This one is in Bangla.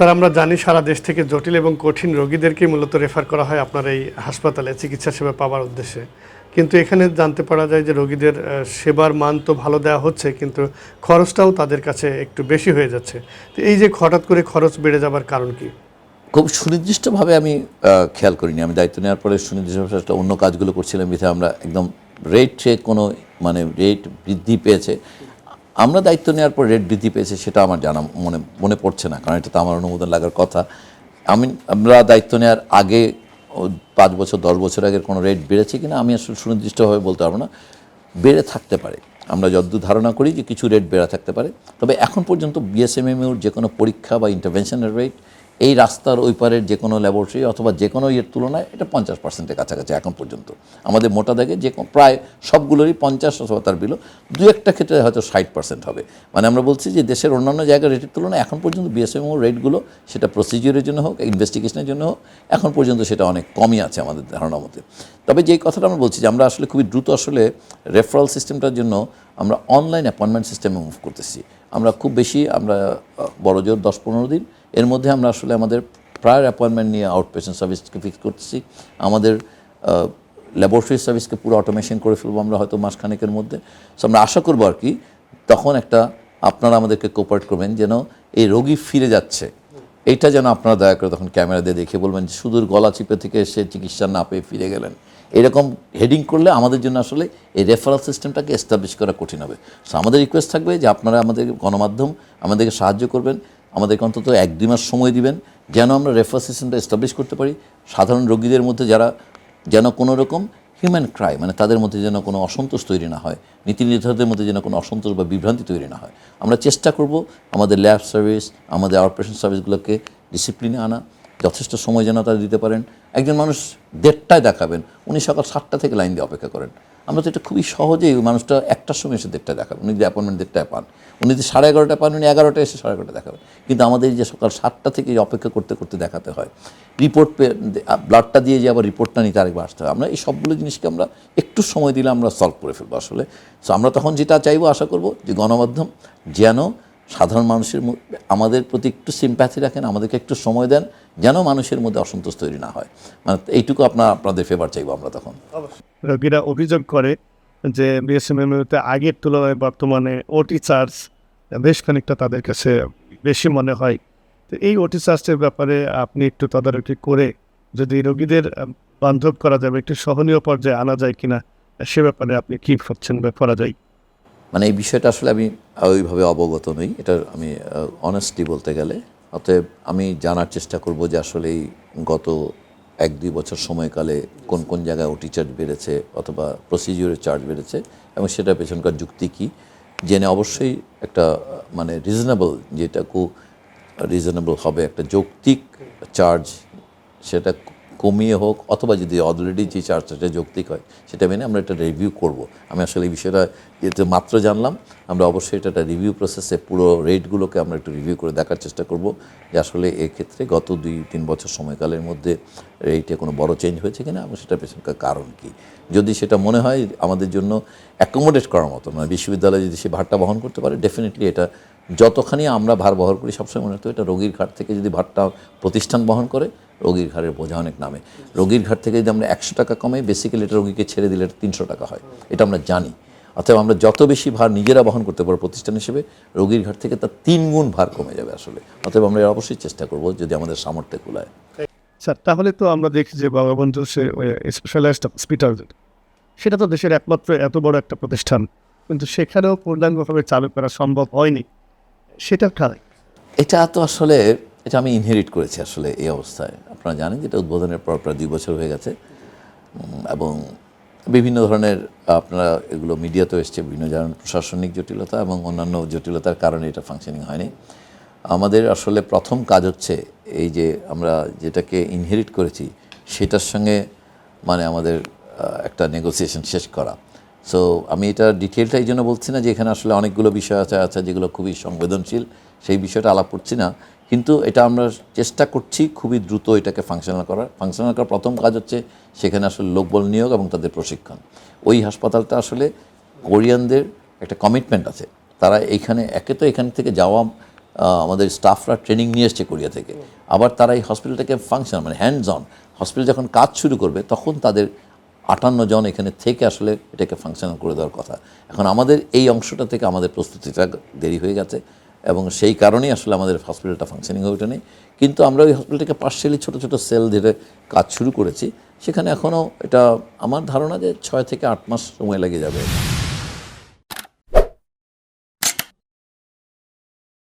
স্যার, আমরা জানি সারা দেশ থেকে জটিল এবং কঠিন রোগীদেরকে মূলত রেফার করা হয় আপনার এই হাসপাতালে, চিকিৎসা সেবা পাওয়ার উদ্দেশ্যে। কিন্তু এখানে জানতে পারা যায় যে রোগীদের সেবার মান তো ভালো দেওয়া হচ্ছে, কিন্তু খরচটাও তাদের কাছে একটু বেশি হয়ে যাচ্ছে। তো এই যে হঠাৎ করে খরচ বেড়ে যাবার কারণ কি? খুব সুনির্দিষ্টভাবে আমি খেয়াল করিনি। আমি দায়িত্ব নেওয়ার পরে সুনির্দিষ্টভাবে অন্য কাজগুলো করছিলাম বিধায় আমরা একদম রেটে কোনো মানে রেট বৃদ্ধি পেয়েছে। আমরা দায়িত্ব নেওয়ার পর রেট বৃদ্ধি পেয়েছে সেটা আমার জানা মনে মনে পড়ছে না, কারণ এটা তো আমার অনুমোদন লাগার কথা। আমি, আমরা দায়িত্ব নেওয়ার আগে পাঁচ বছর, দশ বছর আগের কোনো রেট বেড়েছে কিনা আমি আসলে সুনির্দিষ্টভাবে বলতে পারব না। বেড়ে থাকতে পারে। আমরা যদ্দু ধারণা করি যে কিছু রেট বেড়া থাকতে পারে। তবে এখন পর্যন্ত বিএসএমএমইউর যে কোনো পরীক্ষা বা ইন্টারভেনশনের রেট এই রাস্তার ওই পারের যে কোনো ল্যাবরেটরি অথবা যে কোনো ইয়ের তুলনায় এটা পঞ্চাশ পার্সেন্টের কাছাকাছি এখন পর্যন্ত। আমাদের মোটা দাগে যে প্রায় সবগুলোরই পঞ্চাশ অথবা তার বিলো, দু একটা ক্ষেত্রে হয়তো ষাট পার্সেন্ট হবে। মানে আমরা বলছি যে দেশের অন্যান্য জায়গার রেটের তুলনায় এখন পর্যন্ত বিএসএমও রেটগুলো সেটা প্রসিজিওরের জন্য হোক ইনভেস্টিগেশনের জন্য হোক, এখন পর্যন্ত সেটা অনেক কমই আছে আমাদের ধারণা মতে। তবে যেই কথাটা আমরা বলছি যে আমরা আসলে খুবই দ্রুত আসলে রেফারেল সিস্টেমটার জন্য আমরা অনলাইন অ্যাপয়েন্টমেন্ট সিস্টেমে মুভ করতেছি। আমরা খুব বেশি, আমরা বড় জোর দশ পনেরো দিন এর মধ্যে আমরা আসলে আমাদের প্রায়ার অ্যাপয়েন্টমেন্ট নিয়ে আউট পেশেন্ট সার্ভিসকে ফিক্স করতেছি। আমাদের ল্যাবরেটরি সার্ভিসকে পুরো অটোমেশন করে ফেলব আমরা হয়তো মাসখানেকের মধ্যে। সো আমরা আশা করব আর কি, তখন একটা আপনারা আমাদেরকে কোপারেট করবেন যেন এই রোগী ফিরে যাচ্ছে। এইটা যেন আপনারা দয়া করে তখন ক্যামেরা দিয়ে দেখে বলবেন যে সুদূর গলা চিপে থেকে সে চিকিৎসা না পেয়ে ফিরে গেলেন। এরকম হেডিং করলে আমাদের জন্য আসলে এই রেফারেল সিস্টেমটাকে এস্টাবলিশ করা কঠিন হবে। সো আমাদের রিকোয়েস্ট থাকবে যে আপনারা আমাদের গণমাধ্যম আমাদেরকে সাহায্য করবেন। আমাদেরকে অন্তত এক, দুই মাস সময় দিবেন যেন আমরা রেফার সিস্টেমটা এস্টাবলিশ করতে পারি। সাধারণ রোগীদের মধ্যে যারা যেন কোনো রকম হিউম্যান ক্রাই মানে তাদের মধ্যে যেন কোনো অসন্তোষ তৈরি না হয়, নীতি নির্ধারকদের মধ্যে যেন কোনো অসন্তোষ বা বিভ্রান্তি তৈরি না হয়। আমরা চেষ্টা করব আমাদের ল্যাব সার্ভিস আমাদের অপারেশন সার্ভিসগুলোকে ডিসিপ্লিনে আনা। যথেষ্ট সময় যেন তারা দিতে পারেন। একজন মানুষ দেড়টায় দেখাবেন, উনি সকাল সাতটা থেকে লাইন দিয়ে অপেক্ষা করেন। আমরা তো এটা খুবই সহজেই মানুষটা একটার সময় এসে দেড়টায় দেখাবেন, উনি যদি অ্যাপয়েন্টমেন্ট দেড়টায় পান। উনি যদি সাড়ে এগারোটায় পান, উনি এগারোটায় এসে সাড়ে এগারোটায় দেখাবেন। কিন্তু আমাদের যে সকাল সাতটা থেকে অপেক্ষা করতে করতে দেখাতে হয় রিপোর্ট পে ব্লাডটা দিয়ে যে আবার রিপোর্টটা নিতে আরেকবার আসতে হয়। আমরা এই সবগুলো জিনিসকে আমরা একটু সময় দিলে আমরা সলভ করে ফেলব আসলে। সো আমরা তখন যেটা চাইব, আশা করব যে গণমাধ্যম যেন সাধারণ মানুষের আমাদের প্রতি একটু সিম্প্যাথি রাখেন, আমাদেরকে একটু সময় দেন, যেন মানুষের মধ্যে অসন্তোষ তৈরি না হয়। মানে এইটুকু আপনার, আপনাদের ফেভার চাইব আমরা তখন। রোগীরা অভিযোগ করে যে বিএসএমএমতে আগের তুলনায় বর্তমানে ওটি চার্জ বেশ খানিকটা তাদের কাছে বেশি মনে হয়। তো এই ওটি চার্জের ব্যাপারে আপনি একটু তদারকি করে যদি রোগীদের বান্ধব করা যাবে, একটু সহনীয় পর্যায়ে আনা যায় কিনা, সে ব্যাপারে আপনি কি ভাবছেন বা করা যায়? মানে এই বিষয়টা আসলে আমি ওইভাবে অবগত নই, এটা আমি অনেস্টলি বলতে গেলে। অতএব আমি জানার চেষ্টা করব যে আসলে এই গত এক দুই বছর সময়কালে কোন কোন জায়গায় ওটি চার্জ বেড়েছে অথবা প্রসিজিওরের চার্জ বেড়েছে এবং সেটার পেছনকার যুক্তি কী, জেনে অবশ্যই একটা মানে রিজনেবল যেটা যেটাকু রিজনেবল হবে একটা যৌক্তিক চার্জ সেটা কমিয়ে হোক অথবা যদি অলরেডি যে চার্জটা যৌক্তিক হয়, সেটা মেনে আমরা এটা রিভিউ করব। আমি আসলে এই বিষয়টা যেহেতু মাত্র জানলাম। আমরা অবশ্যই এটা একটা রিভিউ প্রসেসে পুরো রেটগুলোকে আমরা একটু রিভিউ করে দেখার চেষ্টা করব যে আসলে এক্ষেত্রে গত দুই, তিন বছর সময়কালের মধ্যে রেটে কোনো বড় চেঞ্জ হয়েছে কিনা এবং সেটার পেছনকার কারণ কি। যদি সেটা মনে হয় আমাদের জন্য অ্যাকোমোডেট করার মতো মানে বিশ্ববিদ্যালয় যদি সে ভারটা বহন করতে পারে ডেফিনেটলি এটা যতখানি আমরা ভার বহন করি, সবসময় মনে হতো এটা রোগীর ঘাট থেকে যদি ভারটা প্রতিষ্ঠান বহন করে রোগীর ঘাড়ের বোঝা অনেক নামে। রোগীর ঘাট থেকে যদি আমরা একশো টাকা কমে বেসিক্যালি এটা রোগীকে ছেড়ে দিলে তিনশো টাকা হয়। এটা আমরা জানি। অতএব আমরা যত বেশি ভার নিজেরা বহন করতে পারব প্রতিষ্ঠান হিসেবে রোগীর ঘাট থেকে তার তিন গুণ ভার কমে যাবে আসলে। অতএব আমরা এর অবশ্যই চেষ্টা করব যদি আমাদের সামর্থ্য কুলায়। স্যার তাহলে তো আমরা দেখি যে বঙ্গবন্ধু সে স্পেশালাইজড হসপিটাল সেটা তো দেশের একমাত্র এত বড় একটা প্রতিষ্ঠান। কিন্তু সেখানেও পূর্ণাঙ্গভাবে চালু করা সম্ভব হয়নি। সেটা এটা তো আসলে এটা আমি ইনহেরিট করেছি আসলে এই অবস্থায়। আপনারা জানেন যেটা উদ্বোধনের পর প্রায় দুই বছর হয়ে গেছে। এবং বিভিন্ন ধরনের, আপনারা এগুলো মিডিয়াতেও এসছে, বিভিন্ন ধরনের প্রশাসনিক জটিলতা এবং অন্যান্য জটিলতার কারণে এটা ফাংশনিং হয়নি। আমাদের আসলে প্রথম কাজ হচ্ছে এই যে আমরা যেটাকে ইনহেরিট করেছি, সেটার সঙ্গে মানে আমাদের একটা নেগোসিয়েশন শেষ করা। সো আমি এটা ডিটেলটা এই জন্য বলছি না যে এখানে আসলে অনেকগুলো বিষয় আছে আছে যেগুলো খুবই সংবেদনশীল, সেই বিষয়টা আলাপ করছি না। কিন্তু এটা আমরা চেষ্টা করছি খুবই দ্রুত এটাকে ফাংশনাল করার। ফাংশনাল করার প্রথম কাজ হচ্ছে সেখানে আসলে লোকবল নিয়োগ এবং তাদের প্রশিক্ষণ। ওই হাসপাতালটা আসলে কোরিয়ানদের একটা কমিটমেন্ট আছে। তারা এইখানে একে তো এখান থেকে যাওয়া আমাদের স্টাফরা ট্রেনিং নিয়ে এসছে কোরিয়া থেকে। আবার তারা এই হসপিটালটাকে ফাংশন মানে হ্যান্ডস অন হসপিটাল যখন কাজ শুরু করবে, তখন তাদের আটান্ন জন এখানে থেকে আসলে এটাকে ফাংশনাল করে দেওয়ার কথা। এখন আমাদের এই অংশটা থেকে আমাদের প্রস্তুতিটা দেরি হয়ে গেছে। এবং সেই কারণেই আসলে আমাদের হসপিটালটা ফাংশনিং হয়ে ওঠেনি কিন্তু আমরা ওই হসপিটালটাকে পার্শিয়ালি ছোটো ছোটো সেল ধরে কাজ শুরু করেছি। সেখানে এখনও এটা আমার ধারণা যে ছয় থেকে আট মাস সময় লেগে যাবে।